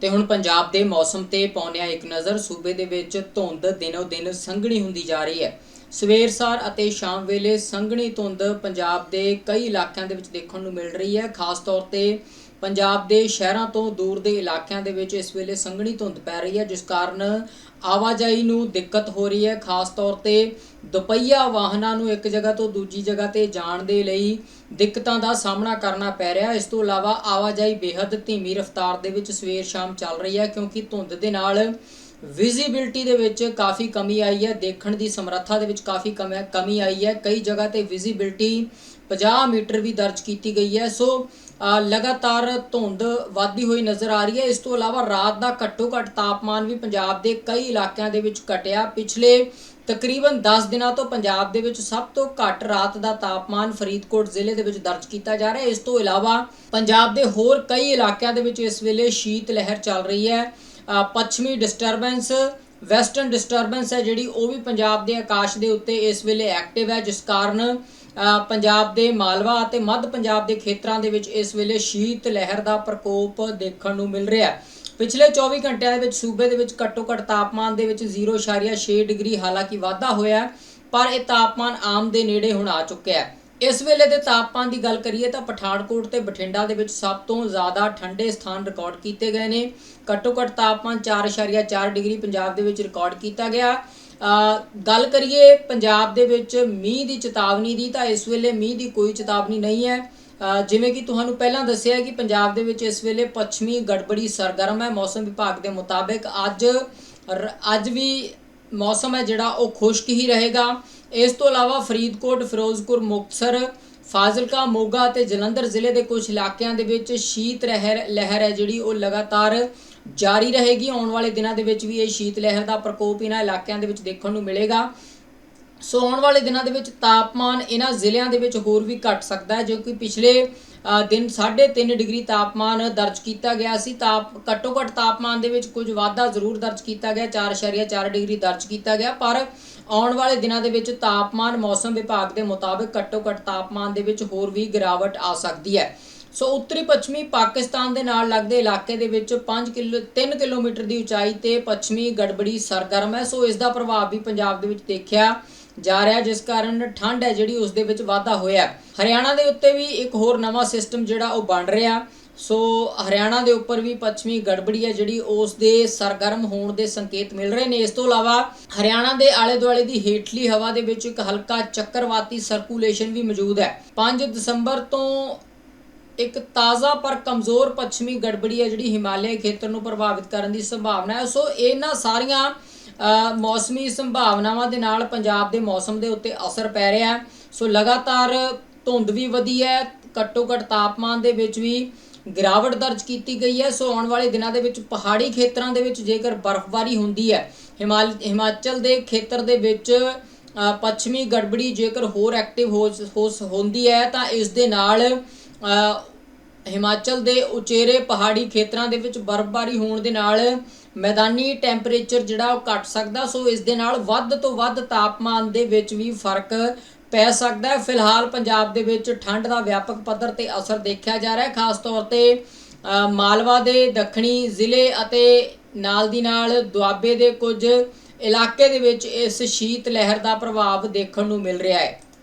ਤੇ ਹੁਣ ਪੰਜਾਬ ਦੇ ਮੌਸਮ ਤੇ ਪਾਉਂਦੇ ਹਾਂ ਇੱਕ ਨਜ਼ਰ, ਸੂਬੇ ਦੇ ਵਿੱਚ ਧੁੰਦ ਦਿਨੋ ਦਿਨ ਸੰਘਣੀ ਹੁੰਦੀ ਜਾ ਰਹੀ ਹੈ। ਸਵੇਰ ਸਾਰ ਅਤੇ ਸ਼ਾਮ ਵੇਲੇ ਸੰਘਣੀ ਧੁੰਦ ਪੰਜਾਬ ਦੇ ਕਈ ਇਲਾਕਿਆਂ ਦੇ ਵਿੱਚ ਦੇਖਣ ਨੂੰ ਮਿਲ ਰਹੀ ਹੈ। ਖਾਸ ਤੌਰ ਤੇ ਪੰਜਾਬ ਦੇ ਸ਼ਹਿਰਾਂ ਤੋਂ ਦੂਰ ਦੇ ਇਲਾਕਿਆਂ ਦੇ ਵਿੱਚ ਇਸ ਵੇਲੇ ਸੰਘਣੀ ਧੁੰਦ ਪੈ ਰਹੀ ਹੈ, ਜਿਸ ਕਾਰਨ ਆਵਾਜਾਈ ਨੂੰ ਦਿੱਕਤ ਹੋ ਰਹੀ ਹੈ। ਖਾਸ ਤੌਰ ਤੇ ਦੁਪਹੀਆ ਵਾਹਨਾਂ ਨੂੰ ਇੱਕ ਜਗ੍ਹਾ ਤੋਂ ਦੂਜੀ ਜਗ੍ਹਾ ਤੇ ਜਾਣ ਦੇ ਲਈ ਦਿੱਕਤਾਂ ਦਾ ਸਾਹਮਣਾ ਕਰਨਾ ਪੈ ਰਿਹਾ ਇਸ ਤੋਂ ਇਲਾਵਾ ਆਵਾਜਾਈ ਬੇहद ਧੀਮੀ ਰਫ਼ਤਾਰ ਦੇ ਵਿੱਚ ਸਵੇਰ ਸ਼ਾਮ ਚੱਲ ਰਹੀ ਹੈ, ਕਿਉਂਕਿ ਧੁੰਦ ਦੇ ਨਾਲ ਵਿਜ਼ਿਬਿਲਟੀ ਦੇ ਵਿੱਚ ਕਾਫੀ ਕਮੀ ਆਈ ਹੈ। ਦੇਖਣ ਦੀ ਸਮਰੱਥਾ ਦੇ ਵਿੱਚ ਕਾਫੀ ਕਮ- ਕਮੀ ਆਈ ਹੈ। ਕਈ ਜਗ੍ਹਾ ਤੇ ਵਿਜ਼ਿਬਿਲਟੀ 50 ਮੀਟਰ ਵੀ ਦਰਜ ਕੀਤੀ ਗਈ ਹੈ। ਸੋ ਲਗਾਤਾਰ ਧੁੰਦ ਵਧਦੀ ਹੋਈ ਨਜ਼ਰ ਆ ਰਹੀ ਹੈ। ਇਸ ਤੋਂ ਇਲਾਵਾ ਰਾਤ ਦਾ ਘੱਟੋ ਘੱਟ ਤਾਪਮਾਨ ਵੀ ਪੰਜਾਬ ਦੇ ਕਈ ਇਲਾਕਿਆਂ ਦੇ ਵਿੱਚ ਘਟਿਆ। ਪਿਛਲੇ ਤਕਰੀਬਨ 10 ਦਿਨਾਂ ਤੋਂ ਪੰਜਾਬ ਦੇ ਵਿੱਚ ਸਭ ਤੋਂ ਘੱਟ ਰਾਤ ਦਾ ਤਾਪਮਾਨ ਫਰੀਦਕੋਟ ਜ਼ਿਲ੍ਹੇ ਦੇ ਵਿੱਚ ਦਰਜ ਕੀਤਾ ਜਾ ਰਿਹਾ ਹੈ। ਇਸ ਤੋਂ ਇਲਾਵਾ ਪੰਜਾਬ ਦੇ ਹੋਰ ਕਈ ਇਲਾਕਿਆਂ ਦੇ ਵਿੱਚ ਇਸ ਵੇਲੇ ਸ਼ੀਤ ਲਹਿਰ ਚੱਲ ਰਹੀ ਹੈ। ਪੱਛਮੀ ਡਿਸਟਰਬੈਂਸ ਵੈਸਟਰਨ ਡਿਸਟਰਬੈਂਸ ਹੈ ਜਿਹੜੀ, ਉਹ ਵੀ ਪੰਜਾਬ ਦੇ ਆਕਾਸ਼ ਦੇ ਉੱਤੇ ਇਸ ਵੇਲੇ ਐਕਟਿਵ ਹੈ, ਜਿਸ ਕਾਰਨ ਪੰਜਾਬ ਦੇ ਮਾਲਵਾ ਅਤੇ ਮੱਧ ਪੰਜਾਬ ਦੇ ਖੇਤਰਾਂ ਦੇ ਵਿੱਚ ਇਸ ਵੇਲੇ ਸ਼ੀਤ ਲਹਿਰ ਦਾ ਪ੍ਰਕੋਪ ਦੇਖਣ ਨੂੰ ਮਿਲ ਰਿਹਾ ਹੈ। ਪਿਛਲੇ 24 ਘੰਟਿਆਂ ਦੇ ਵਿੱਚ ਸੂਬੇ ਦੇ ਵਿੱਚ ਘੱਟੋ ਘੱਟ ਤਾਪਮਾਨ ਦੇ ਵਿੱਚ 0.6 ਡਿਗਰੀ, ਹਾਲਾਂਕਿ ਵਾਧਾ ਹੋਇਆ ਪਰ ਇਹ ਤਾਪਮਾਨ ਆਮ ਦੇ ਨੇੜੇ ਹੁਣ ਆ ਚੁੱਕਿਆ ਹੈ। ਇਸ ਵੇਲੇ ਦੇ ਤਾਪਮਾਨ ਦੀ ਗੱਲ ਕਰੀਏ ਤਾਂ ਪਠਾਨਕੋਟ ਤੇ ਬਠਿੰਡਾ ਦੇ ਵਿੱਚ ਸਭ ਤੋਂ ਜ਼ਿਆਦਾ ਠੰਡੇ ਸਥਾਨ ਰਿਕਾਰਡ ਕੀਤੇ ਗਏ ਨੇ। ਘੱਟੋ ਘੱਟ ਤਾਪਮਾਨ 4.4 ਡਿਗਰੀ ਪੰਜਾਬ ਦੇ ਵਿੱਚ ਰਿਕਾਰਡ ਕੀਤਾ ਗਿਆ। ਗੱਲ ਕਰੀਏ ਪੰਜਾਬ ਦੇ ਵਿੱਚ ਮੀਂਹ ਦੀ ਚੇਤਾਵਨੀ ਦੀ, ਤਾਂ ਇਸ ਵੇਲੇ ਮੀਂਹ ਦੀ ਕੋਈ ਚੇਤਾਵਨੀ ਨਹੀਂ ਹੈ। ਜਿਵੇਂ ਕਿ ਤੁਹਾਨੂੰ ਪਹਿਲਾਂ ਦੱਸਿਆ ਕਿ ਪੰਜਾਬ ਦੇ ਵਿੱਚ ਇਸ ਵੇਲੇ ਪੱਛਮੀ ਗੜਬੜੀ ਸਰਗਰਮ ਹੈ। ਮੌਸਮ ਵਿਭਾਗ ਦੇ ਮੁਤਾਬਿਕ ਅੱਜ ਰ- ਅੱਜ ਵੀ ਮੌਸਮ ਹੈ ਜਿਹੜਾ ਉਹ ਖੁਸ਼ਕ ਹੀ ਰਹੇਗਾ। ਇਸ ਤੋਂ ਇਲਾਵਾ ਫਰੀਦਕੋਟ, ਫਿਰੋਜ਼ਪੁਰ, ਮੁਕਤਸਰ, ਫਾਜ਼ਿਲਕਾ, ਮੋਗਾ ਅਤੇ ਜਲੰਧਰ ਜ਼ਿਲ੍ਹੇ ਦੇ ਕੁਝ ਇਲਾਕਿਆਂ ਦੇ ਵਿੱਚ ਸ਼ੀਤ ਲਹਿਰ ਲਹਿਰ ਹੈ ਜਿਹੜੀ ਉਹ ਲਗਾਤਾਰ ਜਾਰੀ ਰਹੇਗੀ। ਆਉਣ ਵਾਲੇ ਦਿਨਾਂ ਦੇ ਵਿੱਚ ਵੀ ਇਹ ਸ਼ੀਤ ਲਹਿਰ ਦਾ ਪ੍ਰਕੋਪ ਇਹਨਾਂ ਇਲਾਕਿਆਂ ਦੇ ਵਿੱਚ ਦੇਖਣ ਨੂੰ ਮਿਲੇਗਾ। ਸੋ ਆਉਣ ਵਾਲੇ ਦਿਨਾਂ ਦੇ ਵਿੱਚ ਤਾਪਮਾਨ ਇਹਨਾਂ ਜ਼ਿਲ੍ਹਿਆਂ ਦੇ ਵਿੱਚ ਹੋਰ ਵੀ ਘਟ ਸਕਦਾ ਹੈ ਜੋ ਕਿ ਪਿਛਲੇ ਅ, ਦਿਨ 3.5 ਡਿਗਰੀ ਤਾਪਮਾਨ ਦਰਜ ਕੀਤਾ ਗਿਆ ਸੀ। ਤਾਪ ਘੱਟੋ ਘੱਟ ਤਾਪਮਾਨ ਦੇ ਵਿੱਚ ਕੁਝ ਵਾਧਾ ਜ਼ਰੂਰ ਦਰਜ ਕੀਤਾ ਗਿਆ 4.4 ਡਿਗਰੀ ਦਰਜ ਕੀਤਾ ਗਿਆ। ਪਰ ਆਉਣ ਵਾਲੇ ਦਿਨਾਂ ਦੇ ਵਿੱਚ ਤਾਪਮਾਨ ਮੌਸਮ ਵਿਭਾਗ ਦੇ ਮੁਤਾਬਕ ਘੱਟੋ ਘੱਟ ਤਾਪਮਾਨ ਦੇ ਵਿੱਚ ਹੋਰ ਵੀ ਗਿਰਾਵਟ ਆ ਸਕਦੀ ਹੈ। ਸੋ ਉੱਤਰੀ ਪੱਛਮੀ ਪਾਕਿਸਤਾਨ ਦੇ ਨਾਲ ਲੱਗਦੇ ਇਲਾਕੇ ਦੇ ਵਿੱਚ 5 ਕਿਲੋ 3 ਕਿਲੋਮੀਟਰ ਦੀ ਉਚਾਈ ਤੇ ਪੱਛਮੀ ਗੜਬੜੀ ਸਰਗਰਮ ਹੈ। ਸੋ ਇਸ ਦਾ ਪ੍ਰਭਾਵ ਵੀ ਪੰਜਾਬ ਦੇ ਵਿੱਚ ਦੇਖਿਆ ਜਾ ਰਿਹਾ ਜਿਸ ਕਾਰਨ ਠੰਡ ਹੈ ਜਿਹੜੀ ਉਸ ਦੇ ਵਿੱਚ ਵਾਧਾ ਹੋਇਆ ਹਰਿਆਣਾ ਦੇ ਉੱਤੇ ਵੀ ਇੱਕ ਹੋਰ ਨਵਾਂ ਸਿਸਟਮ ਜਿਹੜਾ ਉਹ ਬਣ ਰਿਹਾ। ਸੋ ਹਰਿਆਣਾ ਦੇ ਉੱਪਰ ਵੀ ਪੱਛਮੀ ਗੜਬੜੀ ਹੈ ਜਿਹੜੀ ਉਸ ਦੇ ਸਰਗਰਮ ਹੋਣ ਦੇ ਸੰਕੇਤ ਮਿਲ ਰਹੇ ਨੇ। ਇਸ ਤੋਂ ਇਲਾਵਾ ਹਰਿਆਣਾ ਦੇ ਆਲੇ ਦੁਆਲੇ ਦੀ ਹੇਠਲੀ ਹਵਾ ਦੇ ਵਿੱਚ ਇੱਕ ਹਲਕਾ ਚੱਕਰਵਾਤੀ ਸਰਕੂਲੇਸ਼ਨ ਵੀ ਮੌਜੂਦ ਹੈ। 5 ਦਸੰਬਰ ਤੋਂ ਇੱਕ ਤਾਜ਼ਾ ਪਰ ਕਮਜ਼ੋਰ ਪੱਛਮੀ ਗੜਬੜੀ ਹੈ ਜਿਹੜੀ ਹਿਮਾਲਿਆ ਖੇਤਰ ਨੂੰ ਪ੍ਰਭਾਵਿਤ ਕਰਨ ਦੀ ਸੰਭਾਵਨਾ ਹੈ। ਸੋ ਇਹਨਾਂ ਸਾਰੀਆਂ ਮੌਸਮੀ ਸੰਭਾਵਨਾਵਾਂ ਦੇ ਨਾਲ ਪੰਜਾਬ ਦੇ ਮੌਸਮ ਦੇ ਉੱਤੇ ਅਸਰ ਪੈ ਰਿਹਾ ਹੈ। ਸੋ ਲਗਾਤਾਰ ਧੁੰਦ ਵੀ ਵਧੀ ਹੈ। ਘੱਟੋ ਘੱਟ ਤਾਪਮਾਨ ਦੇ ਵਿੱਚ ਵੀ ਗਿਰਾਵਟ ਦਰਜ ਕੀਤੀ ਗਈ ਹੈ। ਸੋ ਆਉਣ ਵਾਲੇ ਦਿਨਾਂ ਦੇ ਵਿੱਚ ਪਹਾੜੀ ਖੇਤਰਾਂ ਦੇ ਵਿੱਚ ਜੇਕਰ ਬਰਫ਼ਬਾਰੀ ਹੁੰਦੀ ਹੈ, ਹਿਮਾਲ, ਹਿਮਾਚਲ ਦੇ ਖੇਤਰ ਦੇ ਵਿੱਚ ਪੱਛਮੀ ਗੜਬੜੀ ਜੇਕਰ ਹੋਰ ਐਕਟਿਵ ਹੋ ਹੋ, ਹੁੰਦੀ ਹੈ, ਤਾਂ ਇਸ ਦੇ ਨਾਲ ਹਿਮਾਚਲ ਦੇ ਉਚੇਰੇ ਪਹਾੜੀ ਖੇਤਰਾਂ ਦੇ ਵਿੱਚ ਬਰਫ਼ਬਾਰੀ ਹੋਣ ਦੇ ਨਾਲ ਮੈਦਾਨੀ ਟੈਂਪਰੇਚਰ ਜਿਹੜਾ ਉਹ ਘਟ ਸਕਦਾ, ਸੋ ਇਸ ਦੇ ਨਾਲ ਵੱਧ ਤੋਂ ਵੱਧ ਤਾਪਮਾਨ ਦੇ ਵਿੱਚ ਵੀ ਫ਼ਰਕ ਪੈ ਸਕਦਾ ਹੈ। ਫਿਲਹਾਲ ਪੰਜਾਬ ਦੇ ਵਿੱਚ ਠੰਡ ਦਾ ਵਿਆਪਕ ਪੱਧਰ ਤੇ ਅਸਰ ਦੇਖਿਆ ਜਾ ਰਿਹਾ ਹੈ। ਖਾਸ ਤੌਰ ਤੇ ਮਾਲਵਾ ਦੇ ਦੱਖਣੀ ਜ਼ਿਲ੍ਹੇ ਅਤੇ ਨਾਲ ਦੀ ਨਾਲ ਦੁਆਬੇ ਦੇ ਕੁਝ ਇਲਾਕੇ ਦੇ ਵਿੱਚ ਇਸ ਸ਼ੀਤ ਲਹਿਰ ਦਾ ਪ੍ਰਭਾਵ ਦੇਖਣ ਨੂੰ ਮਿਲ ਰਿਹਾ ਹੈ।